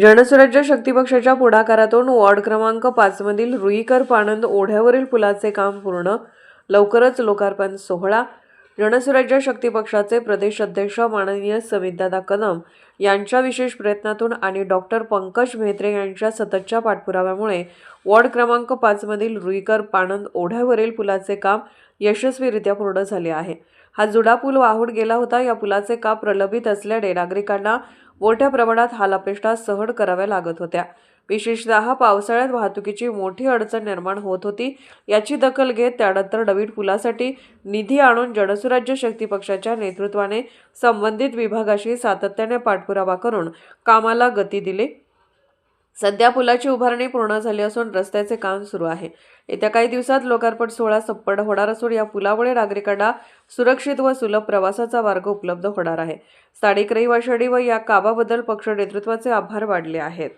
जनसुराज्य शक्ती पक्षाच्या पुढाकारातून वॉर्ड क्रमांक पाचमधील रुईकर पाणंद ओढ्यावरील पुलाचे काम पूर्ण. लवकरच लोकार्पण सोहळा. जनसुराज्य शक्ती पक्षाचे प्रदेश अध्यक्ष माननीय समितदादा कदम यांच्या विशेष प्रयत्नातून आणि डॉक्टर पंकज म्हेत्रे यांच्या सततच्या पाठपुराव्यामुळे वॉर्ड क्रमांक पाचमधील रुईकर पाणंद ओढ्यावरील पुलाचे काम यशस्वीरित्या पूर्ण झाले आहे. हा जुडा पूल वाहून गेला होता. या पुलाचे काम प्रलंबित असल्याने नागरिकांना मोठ्या प्रमाणात हालापेष्टा सहन कराव्या लागत होत्या. विशेषतः पावसाळ्यात वाहतुकीची मोठी अडचण निर्माण होत होती. याची दखल घेत त्यानंतर नवीन पुलासाठी निधी आणून जनसुराज्य शक्ती पक्षाच्या नेतृत्वाने संबंधित विभागाशी सातत्याने पाठपुरावा करून कामाला गती दिली. सध्या पुलाची उभारणी पूर्ण झाली असून रस्त्याचे काम सुरू आहे. येत्या काही दिवसात लोकार्पण सोहळा संपन्न होणार असून या पुलामुळे नागरिकांना सुरक्षित व सुलभ प्रवासाचा मार्ग उपलब्ध होणार आहे. स्थानिक रहिवाशांनी व या कामाबद्दल पक्ष नेतृत्वाचे आभार मानले आहेत.